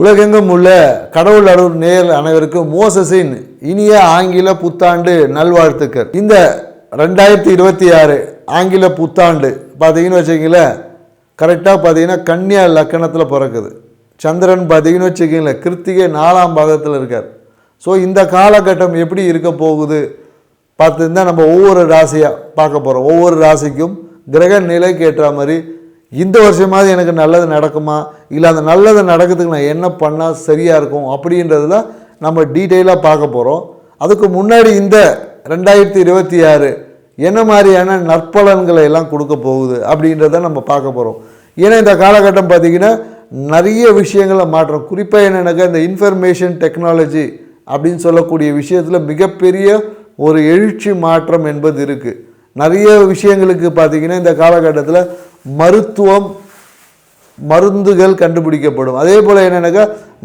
உலகெங்கும் உள்ள கடவுள் அருள் நேர் அனைவருக்கும் மோசஸின் இனிய ஆங்கில புத்தாண்டு நல்வாழ்த்துக்கள். இந்த ரெண்டாயிரத்தி இருபத்தி ஆறு ஆங்கில புத்தாண்டு பார்த்தீங்கன்னு வச்சுக்கிங்களேன் கரெக்டாக பார்த்தீங்கன்னா கன்னியா லக்கணத்தில் பிறக்குது. சந்திரன் பார்த்தீங்கன்னு வச்சுக்கிங்களேன் கிருத்திகை நாலாம் பாகத்தில் இருக்கார். ஸோ இந்த காலகட்டம் எப்படி இருக்க போகுது பார்த்துருந்தா நம்ம ஒவ்வொரு ராசியாக பார்க்க போகிறோம் ஒவ்வொரு ராசிக்கும் கிரக நிலைக்கு ஏற்ற மாதிரி இந்த வருஷமாவது எனக்கு நல்லது நடக்குமா? இல்லை அந்த நல்லது நடக்கிறதுக்கு நான் என்ன பண்ணால் சரியாக இருக்கும்? அப்படின்றதுல நம்ம டீட்டெயிலாக பார்க்க போகிறோம் அதுக்கு முன்னாடி இந்த ரெண்டாயிரத்தி இருபத்தி ஆறு என்ன மாதிரியான நற்பலன்களை எல்லாம் கொடுக்க போகுது அப்படின்றத நம்ம பார்க்க போகிறோம் ஏன்னா இந்த காலகட்டம் பார்த்திங்கன்னா நிறைய விஷயங்களை மாற்றம். குறிப்பாக என்னென்னாக்கா இந்த இன்ஃபர்மேஷன் டெக்னாலஜி அப்படின்னு சொல்லக்கூடிய விஷயத்தில் மிகப்பெரிய ஒரு எழுச்சி மாற்றம் என்பது இருக்குது நிறைய விஷயங்களுக்கு பார்த்திங்கன்னா இந்த காலகட்டத்தில் மருத்துவம் மருந்துகள் கண்டுபிடிக்கப்படும். அதே போல் என்னென்னாக்கா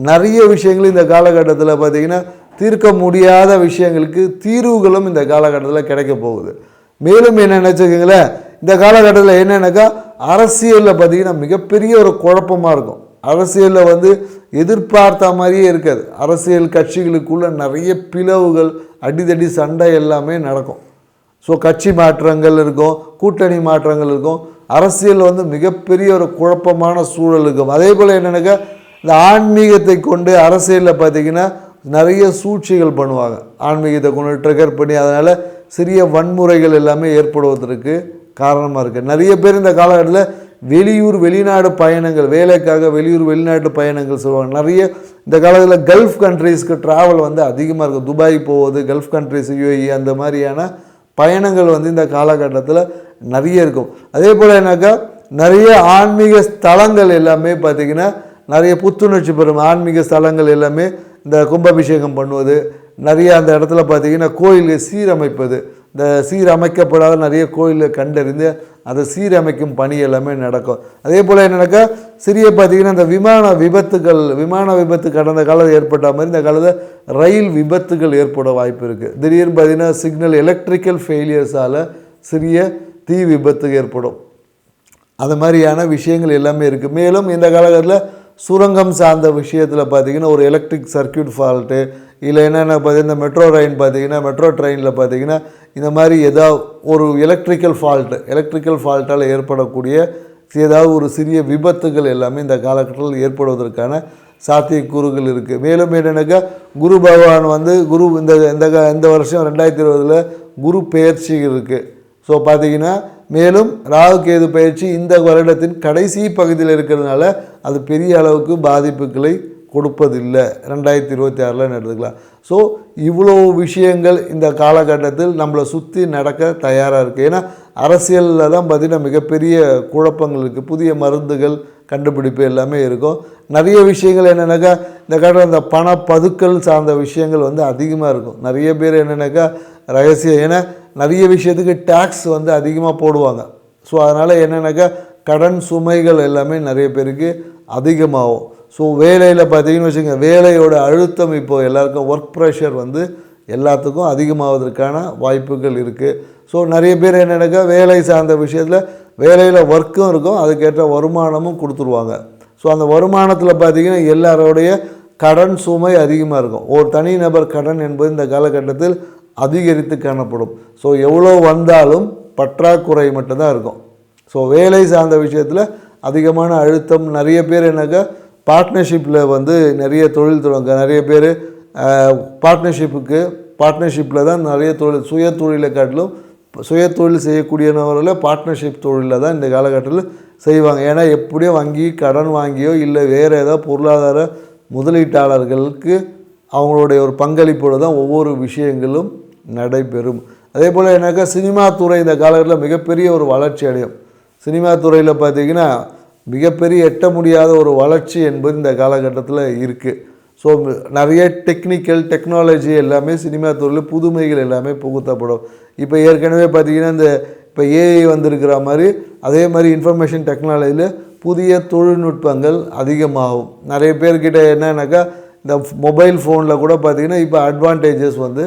நிறைய விஷயங்கள் இந்த காலகட்டத்தில் பார்த்திங்கன்னா தீர்க்க முடியாத விஷயங்களுக்கு தீர்வுகளும் இந்த காலகட்டத்தில் கிடைக்க போகுது. மேலும் என்ன நினச்சிக்கிங்களேன் இந்த காலகட்டத்தில் என்னென்னாக்கா அரசியலில் பார்த்திங்கன்னா மிகப்பெரிய ஒரு குழப்பமாக இருக்கும். அரசியலில் வந்து எதிர்பார்த்த மாதிரியே இருக்காது. அரசியல் கட்சிகளுக்குள்ள நிறைய பிளவுகள் அடிதடி சண்டை எல்லாமே நடக்கும். ஸோ கட்சி மாற்றங்கள் இருக்கும் கூட்டணி மாற்றங்கள் இருக்கும். அரசியல் வந்து மிகப்பெரிய ஒரு குழப்பமான சூழல் இருக்கும் அதே போல் என்னென்னாக்கா இந்த ஆன்மீகத்தை கொண்டு அரசியலில் பார்த்திங்கன்னா நிறைய சூழ்ச்சிகள் பண்ணுவாங்க. ஆன்மீகத்தை கொண்டு ட்ரிகர் பண்ணி அதனால் சிறிய வன்முறைகள் எல்லாமே ஏற்படுவதற்கு காரணமாக இருக்குது நிறைய பேர் இந்த காலகட்டத்தில் வெளியூர் வெளிநாடு பயணங்கள் வேலைக்காக வெளியூர் வெளிநாட்டு பயணங்கள் சொல்லுவாங்க. நிறைய இந்த காலத்தில் கல்ஃப் கண்ட்ரீஸ்க்கு ட்ராவல் வந்து அதிகமாக இருக்கும் துபாய் போவது கல்ஃப் கண்ட்ரீஸ் யூஏஇ அந்த மாதிரியான பயணங்கள் வந்து இந்த காலகட்டத்தில் நிறைய இருக்கும். அதே போல் என்னக்கா நிறைய ஆன்மீக ஸ்தலங்கள் எல்லாமே பார்த்திங்கன்னா நிறைய புத்துணர்ச்சி பெறும் ஆன்மீக ஸ்தலங்கள் எல்லாமே இந்த கும்பாபிஷேகம் பண்ணுவது நிறைய அந்த இடத்துல பார்த்திங்கன்னா கோயிலை சீரமைப்பது இந்த சீரமைக்கப்படாத நிறைய கோயிலை கண்டறிந்து அதை சீரமைக்கும் பணி எல்லாமே நடக்கும். அதே போல் என்னென்னாக்கா சிறிய பார்த்திங்கன்னா இந்த விமான விபத்துகள் விமான விபத்து கடந்த காலத்தில் ஏற்பட்ட மாதிரி இந்த காலத்தில் ரயில் விபத்துகள் ஏற்பட வாய்ப்பு இருக்குது திடீர்னு பார்த்திங்கன்னா சிக்னல் எலக்ட்ரிக்கல் ஃபெயிலியர்ஸால் சிறிய தீ விபத்து ஏற்படும். அது மாதிரியான விஷயங்கள் எல்லாமே இருக்குது மேலும் இந்த காலகட்டத்தில் சுரங்கம் சார்ந்த விஷயத்தில் பார்த்தீங்கன்னா ஒரு எலக்ட்ரிக் சர்க்கியூட் ஃபால்ட்டு இல்லை என்னென்ன பார்த்தீங்கன்னா இந்த மெட்ரோ ரயின் பார்த்தீங்கன்னா மெட்ரோ ட்ரெயினில் பார்த்தீங்கன்னா இந்த மாதிரி ஏதாவது ஒரு எலக்ட்ரிக்கல் ஃபால்ட்டு எலக்ட்ரிக்கல் ஃபால்ட்டால் ஏற்படக்கூடிய ஏதாவது ஒரு சிறிய விபத்துகள் எல்லாமே இந்த காலகட்டத்தில் ஏற்படுவதற்கான சாத்தியக்கூறுகள் இருக்குது மேலும் என்னென்னாக்கா குரு பகவான் வந்து குரு இந்த இந்த இந்த வருஷம் ரெண்டாயிரத்தி இருபதில் குரு பெயர்ச்சி இருக்குது ஸோ பார்த்தீங்கன்னா மேலும் ராகு கேது பயிற்சி இந்த வருடத்தின் கடைசி பகுதியில் இருக்கிறதுனால அது பெரிய அளவுக்கு பாதிப்புகளை கொடுப்பதில்லை. ரெண்டாயிரத்தி இருபத்தி ஆறில் எடுத்துக்கலாம். ஸோ இவ்வளோ விஷயங்கள் இந்த காலகட்டத்தில் நம்மளை சுற்றி நடக்க தயாராக இருக்குது ஏன்னா அரசியலில் தான் பார்த்திங்கன்னா மிகப்பெரிய குழப்பங்கள் இருக்குது புதிய மருந்துகள் கண்டுபிடிப்பு எல்லாமே இருக்கும். நிறைய விஷயங்கள் என்னென்னாக்கா இந்த காலத்தில் இந்த பண பதுக்கல் சார்ந்த விஷயங்கள் வந்து அதிகமாக இருக்கும். நிறைய பேர் என்னென்னாக்கா ரகசியம். ஏன்னா நிறைய விஷயத்துக்கு டேக்ஸ் வந்து அதிகமாக போடுவாங்க. ஸோ அதனால் என்னென்னாக்கா கடன் சுமைகள் எல்லாமே நிறைய பேருக்கு அதிகமாகும். ஸோ வேலையில் பார்த்தீங்கன்னு வச்சுங்க வேலையோட அழுத்தம் இப்போ எல்லாருக்கும் ஒர்க் ப்ரெஷர் வந்து எல்லாத்துக்கும் அதிகமாவதற்கான வாய்ப்புகள் இருக்குது ஸோ நிறைய பேர் என்னென்னாக்கா வேலை சார்ந்த விஷயத்தில் வேலையில் ஒர்க்கும் இருக்கும் அதுக்கேற்ற வருமானமும் கொடுத்துருவாங்க. ஸோ அந்த வருமானத்தில் பார்த்திங்கன்னா எல்லாரோடைய கடன் சுமை அதிகமாக இருக்கும். ஒரு தனிநபர் கடன் என்பது இந்த காலகட்டத்தில் அதிகரித்து காணப்படும். ஸோ எவ்வளோ வந்தாலும் பற்றாக்குறை மட்டும்தான் இருக்கும். ஸோ வேலை சார்ந்த விஷயத்தில் அதிகமான அழுத்தம் நிறைய பேர் என்னக்கா பார்ட்னர்ஷிப்பில் வந்து நிறைய தொழில் தொடங்க நிறைய பேர் பார்ட்னர்ஷிப்புக்கு பார்ட்னர்ஷிப்பில் தான் நிறைய தொழில் சுய தொழிலை காட்டிலும் சுய தொழில் செய்யக்கூடியவர்களில் பார்ட்னர்ஷிப் தொழிலில் தான் இந்த காலகட்டத்தில் செய்வாங்க. ஏன்னா எப்படியோ வங்கி கடன் வாங்கியோ இல்லை வேறு ஏதாவது பொருளாதார முதலீட்டாளர்களுக்கு அவங்களுடைய ஒரு பங்களிப்போடு தான் ஒவ்வொரு விஷயங்களும் நடைபெறும். அதே போல் என்னக்கா சினிமா துறை இந்த காலகட்டத்தில் மிகப்பெரிய ஒரு வளர்ச்சி அடையும். சினிமா துறையில் பார்த்தீங்கன்னா மிகப்பெரிய எட்ட முடியாத ஒரு வளர்ச்சி என்பது இந்த காலகட்டத்தில் இருக்குது ஸோ நிறைய டெக்னிக்கல் டெக்னாலஜி எல்லாமே சினிமா துறையில் புதுமைகள் எல்லாமே புகுத்தப்படும். இப்போ ஏற்கனவே பார்த்திங்கன்னா இந்த இப்போ ஏஐ வந்திருக்கிற மாதிரி அதே மாதிரி இன்ஃபர்மேஷன் டெக்னாலஜியில் புதிய தொழில்நுட்பங்கள் அதிகமாகும். நிறைய பேர்கிட்ட என்னன்னாக்கா இந்த மொபைல் ஃபோனில் கூட பார்த்திங்கன்னா இப்போ அட்வான்டேஜஸ் வந்து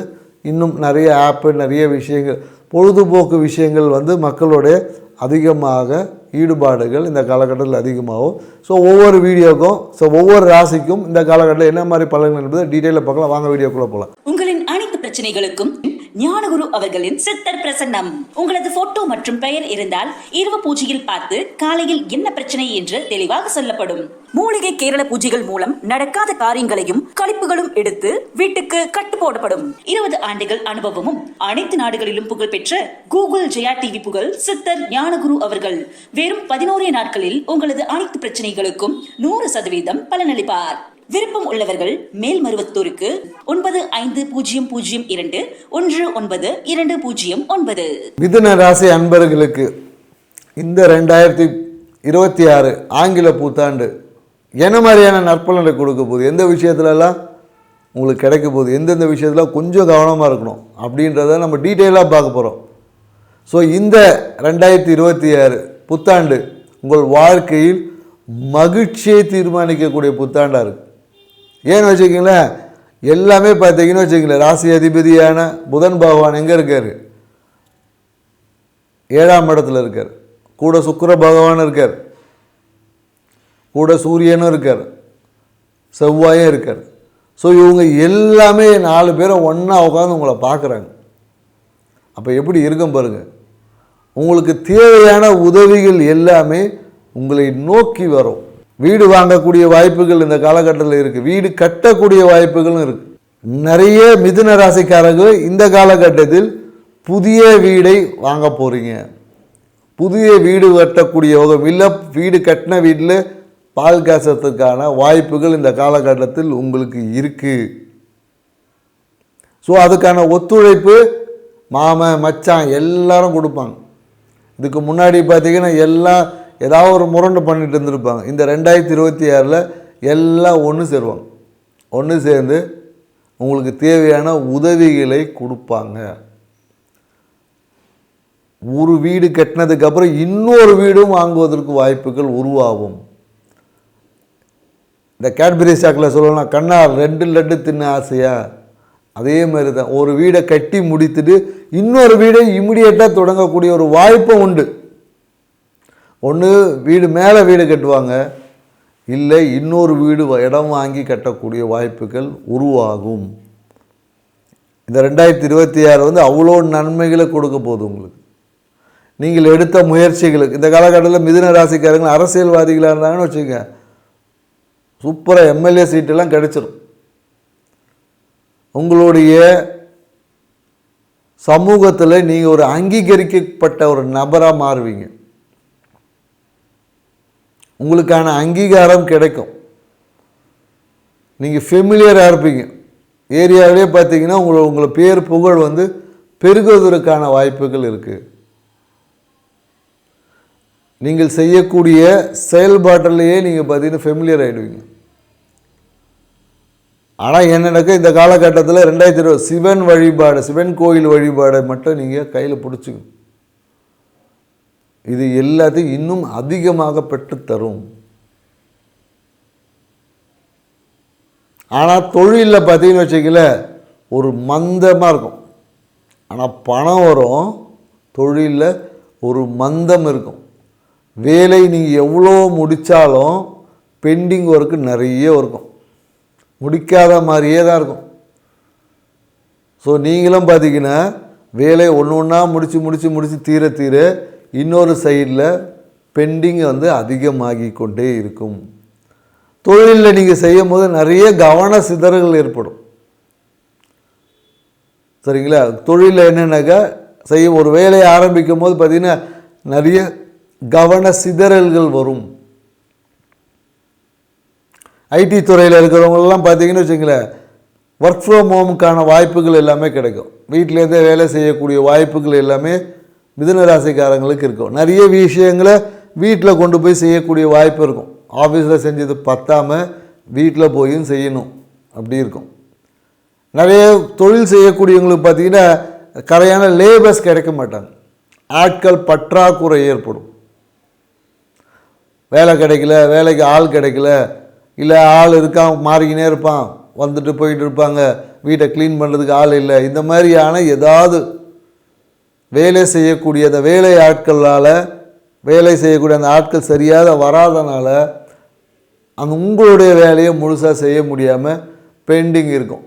இன்னும் நிறைய ஆப்பு நிறைய விஷயங்கள் பொழுதுபோக்கு விஷயங்கள் வந்து மக்களுடைய அதிகமாக ஈடுபாடுகள் இந்த காலகட்டத்தில் அதிகமாகும். ஸோ ஒவ்வொரு வீடியோக்கும் ஸோ ஒவ்வொரு ராசிக்கும் இந்த காலகட்டத்தில் என்ன மாதிரி பலன்கள் என்பதை டீட்டெயிலில் பார்க்கலாம். வாங்க வீடியோக்குள்ளே போகலாம் உங்களின் அனைத்து பிரச்சனைகளுக்கும் ஞானகுரு அவர்களின் சித்தர் பிரசன்னம். உங்களது போட்டோ மற்றும் பெயர் இருந்தால் இரவு பூஜையில் பார்த்து காலையில் என்ன பிரச்சனை என்று தெளிவாக சொல்லப்படும். மூலிகை கேரள பூஜைகள் மூலம் நடக்காத காரியங்களையும் கழிப்புகளும் எடுத்து வீட்டுக்கு கட்டு போடப்படும். இருபது ஆண்டுகள் அனுபவமும் அனைத்து நாடுகளிலும் புகழ்பெற்ற கூகுள் ஜெயா டிவி புகழ் சித்தர் ஞானகுரு அவர்கள் வெறும் பதினோரே நாட்களில் உங்களது அனைத்து பிரச்சனைகளுக்கும் நூறு சதவீதம் பலனளிப்பார். விருப்பம் உள்ளவர்கள் மேல்மருவத்தூருக்கு ஒன்பது ஐந்து பூஜ்ஜியம் பூஜ்ஜியம் இரண்டு ஒன்று ஒன்பது இரண்டு பூஜ்ஜியம் ஒன்பது. மிதுன ராசி அன்பர்களுக்கு இந்த ரெண்டாயிரத்தி இருபத்தி ஆறு ஆங்கில புத்தாண்டு என்ன மாதிரியான நற்பலனை கொடுக்க போகுது? எந்த விஷயத்துலலாம் உங்களுக்கு கிடைக்க போகுது? எந்தெந்த விஷயத்தில் கொஞ்சம் கவனமாக இருக்கணும்? அப்படின்றத நம்ம டீட்டெயிலாக பார்க்க போகிறோம் ஸோ இந்த ரெண்டாயிரத்தி இருபத்தி ஆறு புத்தாண்டு உங்கள் வாழ்க்கையில் மகிழ்ச்சியை தீர்மானிக்கக்கூடிய புத்தாண்டாக இருக்குது ஏன்னு வச்சுக்கிங்களேன் எல்லாமே பார்த்தீங்கன்னு வச்சுக்கங்களேன் ராசி அதிபதியான புதன் பகவான் எங்கே இருக்கார்? ஏழாம் இடத்துல இருக்கார். கூட சுக்கிர பகவான் இருக்கார். கூட சூரியனும் இருக்கார். செவ்வாயும் இருக்கார். ஸோ இவங்க எல்லாமே நாலு பேரும் ஒன்றா உட்காந்து உங்களை பார்க்குறாங்க அப்போ எப்படி இருக்கும் பாருங்கள் உங்களுக்கு தேவையான உதவிகள் எல்லாமே உங்களை நோக்கி வரும். வீடு வாங்கக்கூடிய வாய்ப்புகள் இந்த காலகட்டத்தில் இருக்குது வீடு கட்டக்கூடிய வாய்ப்புகளும் இருக்குது நிறைய மிதுன ராசிக்காரர்கள் இந்த காலகட்டத்தில் புதிய வீடை வாங்க போகிறீங்க புதிய வீடு கட்டக்கூடிய யோகம் இல்லை வீடு கட்டின வீட்டில் பால் காசத்துக்கான வாய்ப்புகள் இந்த காலகட்டத்தில் உங்களுக்கு இருக்குது ஸோ அதுக்கான ஒத்துழைப்பு மாமன் மச்சான் எல்லாரும் கொடுப்பாங்க. இதுக்கு முன்னாடி பார்த்தீங்கன்னா எல்லாம் ஏதாவது ஒரு முரண்டு பண்ணிட்டு இருந்திருப்பாங்க. இந்த ரெண்டாயிரத்தி இருபத்தி ஆறில் எல்லாம் ஒன்று சேருவாங்க. ஒன்று சேர்ந்து உங்களுக்கு தேவையான உதவிகளை கொடுப்பாங்க. ஒரு வீடு கட்டினதுக்கப்புறம் இன்னொரு வீடும் வாங்குவதற்கு வாய்ப்புகள் உருவாகும். இந்த கேட்பரி சாக்கில் சொல்லலாம் கண்ணா ரெண்டு லட்டு தின்ன ஆசையா? அதே மாதிரி தான் ஒரு வீடை கட்டி முடித்துட்டு இன்னொரு வீடை இமிடியேட்டாக தொடங்கக்கூடிய ஒரு வாய்ப்பும் உண்டு. ஒன்று வீடு மேலே வீடு கட்டுவாங்க. இல்லை இன்னொரு வீடு இடம் வாங்கி கட்டக்கூடிய வாய்ப்புகள் உருவாகும். இந்த ரெண்டாயிரத்தி இருபத்தி ஆறு வந்து அவ்வளோ நன்மைகளை கொடுக்க போகுது உங்களுக்கு. நீங்கள் எடுத்த முயற்சிகளுக்கு இந்த காலகட்டத்தில் மிதுன ராசிக்காரங்க அரசியல்வாதிகளாக இருந்தாங்கன்னு வச்சுக்கோங்க. சூப்பராக எம்எல்ஏ சீட்டெல்லாம் கிடைச்சிரும். உங்களுடைய சமூகத்தில் நீங்கள் ஒரு அங்கீகரிக்கப்பட்ட ஒரு நபராக மாறுவீங்க. உங்களுக்கான அங்கீகாரம் கிடைக்கும். நீங்கள் ஃபெமிலியராக இருப்பீங்க. ஏரியாவிலே பார்த்தீங்கன்னா உங்களை உங்களை பேர் புகழ் வந்து பெருகுவதற்கான வாய்ப்புகள் இருக்குது நீங்கள் செய்யக்கூடிய செயல்பாட்டிலேயே நீங்கள் பார்த்தீங்கன்னா ஃபெமிலியர் ஆகிடுவீங்க ஆனால் என்னன்னாக்கா இந்த காலகட்டத்தில் ரெண்டாயிரத்தி இருபது சிவன் வழிபாடு சிவன் கோயில் வழிபாடை மட்டும் நீங்கள் கையில் பிடிச்சிக்கணும். இது எல்லாத்தையும் இன்னும் அதிகமாக பெற்றுத்தரும். ஆனால் தொழிலில் பார்த்தீங்கன்னு வச்சுக்கல ஒரு மந்தமாக இருக்கும். ஆனால் பணம் வரும் தொழிலில் ஒரு மந்தம் இருக்கும். வேலை நீங்கள் எவ்வளோ முடித்தாலும் பெண்டிங் ஒர்க்கு நிறைய இருக்கும். முடிக்காத மாதிரியே தான் இருக்கும். ஸோ நீங்களும் பார்த்தீங்கன்னா வேலையை ஒன்று ஒன்றா முடித்து முடித்து முடித்து தீர தீர இன்னொரு சைடில் பெண்டிங் வந்து அதிகமாகி கொண்டே இருக்கும். தொழிலில் நீங்கள் செய்யும் போது நிறைய கவன சிதறல்கள் ஏற்படும். சரிங்களா? தொழிலில் என்னென்னாக்கா செய்யும் ஒரு வேலையை ஆரம்பிக்கும் போது பார்த்திங்கன்னா நிறைய கவன சிதறல்கள் வரும். ஐடி துறையில் இருக்கிறவங்களெல்லாம் பார்த்தீங்கன்னு வச்சுங்களேன் ஒர்க் ஃப்ரம் ஹோமுக்கான வாய்ப்புகள் எல்லாமே கிடைக்கும். வீட்டிலேருந்தே வேலை செய்யக்கூடிய வாய்ப்புகள் எல்லாமே மிதனராசிக்காரங்களுக்கு இருக்கும். நிறைய விஷயங்களை வீட்டில் கொண்டு போய் செய்யக்கூடிய வாய்ப்பு இருக்கும். ஆஃபீஸில் செஞ்சது பத்தாமல் வீட்டில் போயும் செய்யணும். அப்படி இருக்கும். நிறைய தொழில் செய்யக்கூடியவங்களுக்கு பார்த்தீங்கன்னா கரையான லேபர்ஸ் கிடைக்க மாட்டாங்க. ஆட்கள் பற்றாக்குறை ஏற்படும். வேலை கிடைக்கல வேலைக்கு ஆள் கிடைக்கல. இல்லை ஆள் இருக்கான் மாறிக்கினே இருப்பான். வந்துட்டு போயிட்டு இருப்பாங்க. வீட்டை க்ளீன் பண்ணுறதுக்கு ஆள் இல்லை. இந்த மாதிரியான ஏதாவது வேலை செய்யக்கூடிய அந்த வேலை ஆட்களால் வேலை செய்யக்கூடிய அந்த ஆட்கள் சரியாக வராதனால அந்த உங்களுடைய வேலையை முழுசாக செய்ய முடியாமல் பெண்டிங் இருக்கும்.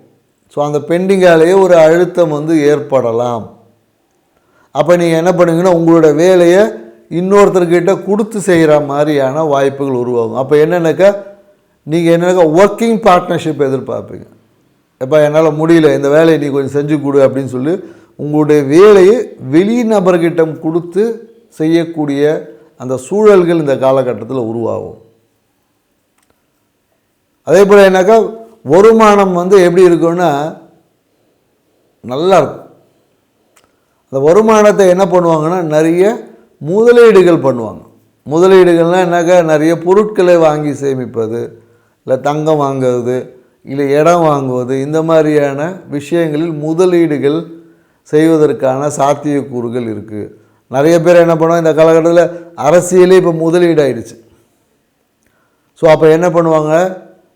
ஸோ அந்த பெண்டிங்காலேயே ஒரு அழுத்தம் வந்து ஏற்படலாம். அப்போ நீங்கள் என்ன பண்ணுவீங்கன்னா உங்களோட வேலையை இன்னொருத்தர்கிட்ட கொடுத்து செய்கிற மாதிரியான வாய்ப்புகள் உருவாகும். அப்போ என்னென்னாக்கா? நீங்கள் என்னென்னாக்கா? Working partnership எதிர்பார்ப்பீங்க. எப்போ என்னால் முடியல இந்த வேலையை நீ கொஞ்சம் செஞ்சு கொடு அப்படின்னு சொல்லி உங்களுடைய வேலையை வெளி நபர்கிட்ட கொடுத்து செய்யக்கூடிய அந்த சூழல்கள் இந்த காலகட்டத்தில் உருவாகும். அதே போல் என்னக்கா? வருமானம் வந்து எப்படி இருக்குன்னா நல்லா இருக்கும். அந்த வருமானத்தை என்ன பண்ணுவாங்கன்னா நிறைய முதலீடுகள் பண்ணுவாங்க. முதலீடுகள்னால் என்னக்கா நிறைய பொருட்களை வாங்கி சேமிப்பது இல்லை தங்கம் வாங்குவது இல்லை இடம் வாங்குவது இந்த மாதிரியான விஷயங்களில் முதலீடுகள் செய்வதற்கான சாத்தியக்கூறுகள் இருக்குது நிறைய பேர் என்ன பண்ணுவாங்க? இந்த காலகட்டத்தில் அரசியலே இப்போ முதலீடு ஆயிடுச்சு ஸோ அப்போ என்ன பண்ணுவாங்க?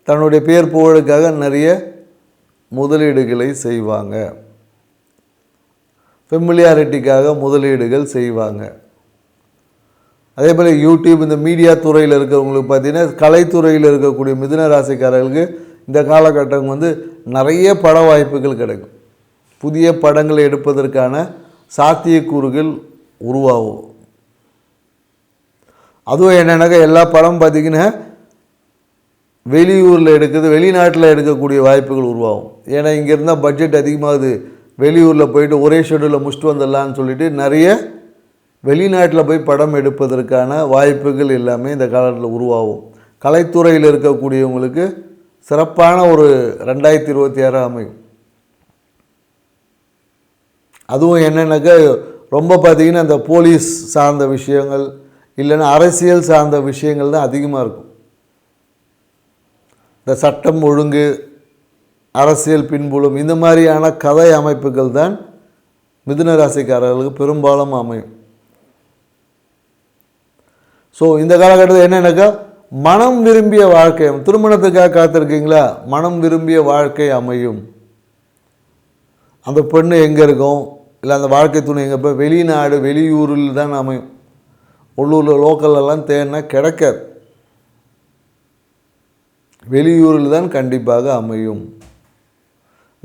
தன்னுடைய பேர் புகழுக்காக நிறைய முதலீடுகளை செய்வாங்க. ஃபெமிலியாரிட்டிக்காக முதலீடுகள் செய்வாங்க. அதே போல் யூடியூப் இந்த மீடியா துறையில் இருக்கிறவங்களுக்கு பார்த்தீங்கன்னா கலைத்துறையில் இருக்கக்கூடிய மிதுன ராசிக்காரர்களுக்கு இந்த காலகட்டம் வந்து நிறைய பட வாய்ப்புகள் கிடைக்கும். புதிய படங்களை எடுப்பதற்கான சாத்தியக்கூறுகள் உருவாகும். அதுவும் என்னென்னாக்கா எல்லா படம் பார்த்திங்கன்னா வெளியூரில் எடுக்கிறது வெளிநாட்டில் எடுக்கக்கூடிய வாய்ப்புகள் உருவாகும். ஏன்னா இங்கே இருந்தால் பட்ஜெட் அதிகமாகுது. வெளியூரில் போயிட்டு ஒரே ஷெடியூலில் முடிச்சுட்டு வந்துடலான்னு சொல்லிட்டு நிறைய வெளிநாட்டில் போய் படம் எடுப்பதற்கான வாய்ப்புகள் எல்லாமே இந்த காலத்தில் உருவாகும். கலைத்துறையில் இருக்கக்கூடியவங்களுக்கு சிறப்பான ஒரு ரெண்டாயிரத்தி இருபத்தி ஆறு அமையும். அதுவும் என்னென்னாக்கா ரொம்ப பார்த்திங்கன்னா இந்த போலீஸ் சார்ந்த விஷயங்கள் இல்லைன்னா அரசியல் சார்ந்த விஷயங்கள் தான் அதிகமாக இருக்கும். இந்த சட்டம் ஒழுங்கு அரசியல் பின்புலம் இந்த மாதிரியான கதை அமைப்புகள் தான் மிதுன ராசிக்காரர்களுக்கு பெரும்பாலும் அமையும். ஸோ இந்த காலகட்டத்தில் என்னென்னாக்கா மனம் விரும்பிய வாழ்க்கை திருமணத்துக்காக காத்திருக்கீங்களா? மனம் விரும்பிய வாழ்க்கை அமையும். அந்த பெண்ணு எங்கே இருக்கும்? இல்லை அந்த வாழ்க்கை துணை எங்கே இப்போ வெளிநாடு வெளியூரில் தான் அமையும். உள்ளூரில் லோக்கல்லலாம் தேடினா கிடைக்காது. வெளியூரில் தான் கண்டிப்பாக அமையும்.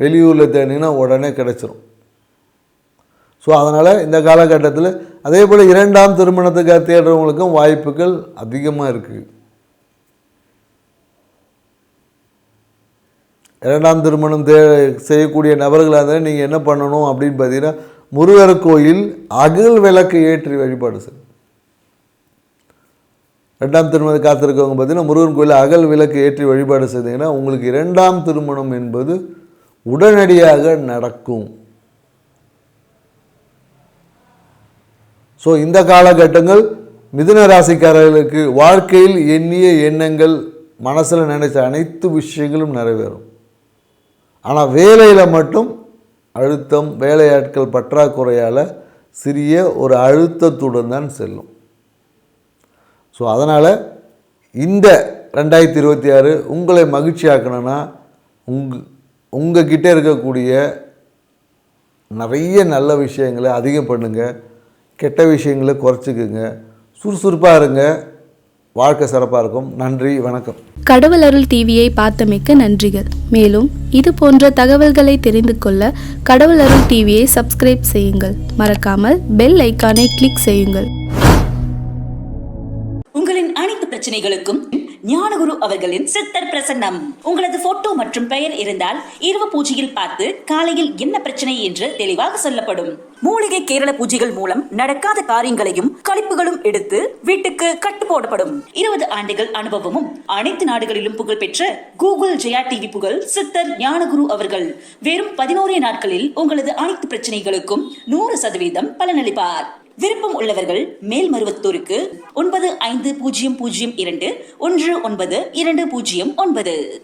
வெளியூரில் தேடினீங்கன்னா உடனே கிடச்சிரும். ஸோ அதனால் இந்த காலகட்டத்தில் அதே போல் இரண்டாம் திருமணத்துக்காக தேடுறவங்களுக்கும் வாய்ப்புகள் அதிகமாக இருக்குது இரண்டாம் திருமணம் தே செய்யக்கூடிய நபர்களாக இருந்தால் நீங்கள் என்ன பண்ணணும் அப்படின்னு பார்த்தீங்கன்னா முருகர் கோயில் அகல் விளக்கு ஏற்றி வழிபாடு செய்யும் ரெண்டாம் திருமணம் காத்திருக்கவங்க பார்த்தீங்கன்னா முருகன் கோயில் அகல் விளக்கு ஏற்றி வழிபாடு செய்தீங்கன்னா உங்களுக்கு இரண்டாம் திருமணம் என்பது உடனடியாக நடக்கும். ஸோ இந்த காலகட்டங்கள் மிதுன ராசிக்காரர்களுக்கு வாழ்க்கையில் எண்ணிய எண்ணங்கள் மனசில் நினைச்ச அனைத்து விஷயங்களும் நிறைவேறும். ஆனால் வேலையில் மட்டும் அழுத்தம் வேலையாட்கள் பற்றாக்குறையால் சிறிய ஒரு அழுத்தத்துடன் தான் செல்லும். ஸோ அதனால் இந்த ரெண்டாயிரத்தி இருபத்தி ஆறு உங்களை மகிழ்ச்சியாக்கணும்னா உங் உங்ககிட்ட இருக்கக்கூடிய நிறைய நல்ல விஷயங்களை அதிகம் பண்ணுங்கள் கெட்ட விஷயங்களை குறைச்சிக்குங்க. சுறுசுறுப்பாக இருங்க. வாழ்க்கை சிறப்பாக இருக்கும். நன்றி வணக்கம். கடவுள் அருள் டிவியை பார்த்தமைக்க நன்றிகள். மேலும் இது போன்ற தகவல்களை தெரிந்து கொள்ள கடவுள் அருள் டிவியை சப்ஸ்கிரைப் செய்யுங்கள். மறக்காமல் பெல் ஐக்கானை கிளிக் செய்யுங்கள். உங்களின் அனைத்து பிரச்சனைகளுக்கும் ஞானகுரு அவர்களின் சித்தர் பிரசன்னம். உங்களது போட்டோ மற்றும் பெயர் இருந்தால் இரவு பூஜையில் பார்த்து காலையில் என்ன பிரச்சனை என்று தெளிவாக சொல்லப்படும். மூலிகை கேரள பூஜைகள் மூலம் நடக்காத காரியங்களையும் கழிப்புகளும் எடுத்து வீட்டுக்கு கட்டு போடப்படும். இருபது ஆண்டுகள் அனுபவமும் அனைத்து நாடுகளிலும் புகழ்பெற்ற கூகுள் ஜெயா டிவி புகழ் சித்தர் ஞானகுரு அவர்கள் வெறும் பதினோரே நாட்களில் உங்களது அனைத்து பிரச்சனைகளுக்கும் நூறு சதவீதம் பலனளிப்பார். விருப்பம் உள்ளவர்கள் மேல்மருவத்தூருக்கு ஒன்பது ஐந்து பூஜ்ஜியம் பூஜ்ஜியம் இரண்டு ஒன்று ஒன்பது இரண்டு பூஜ்ஜியம் ஒன்பது.